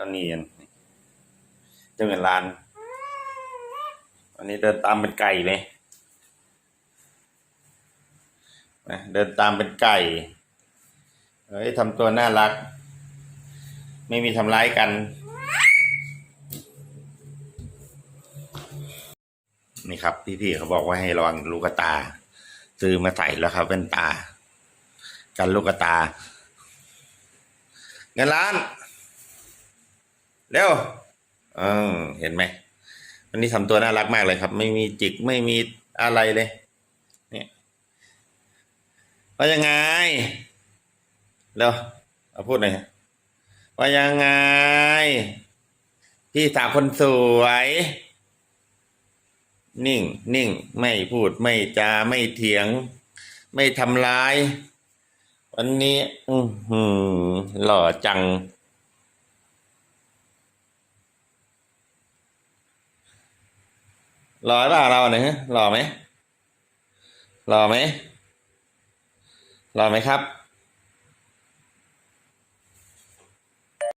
จ้าเนียนเจ้าเงินล้านวันนี้เดินตามเป็นไก่เลยนะเดินตามเป็นไก่เฮ้ยทำตัวน่ารัก ไม่มีทำร้ายกัน นี่ครับ พี่ๆเขาบอกว่าให้ระวังลูกตา ซื้อมาใส่แล้วครับเป็นตา กันลูกตา เงินล้าน เร็วเออเห็นไหมวันนี้ทำตัวน่ารักมากเลยครับ ไม่มีจิกไม่มีอะไรเลยเนี่ยว่ายังไงเร็วเอาพูดหน่อยว่ายังไง พี่สาวคนสวย นิ่ง นิ่ง ไม่พูดไม่จาไม่เถียง ไม่ทำร้าย วันนี้ อืหล่อจัง หล่อหรือเปล่าเราเนี่ยหล่อไหมหล่อไหมหล่อไหมครับ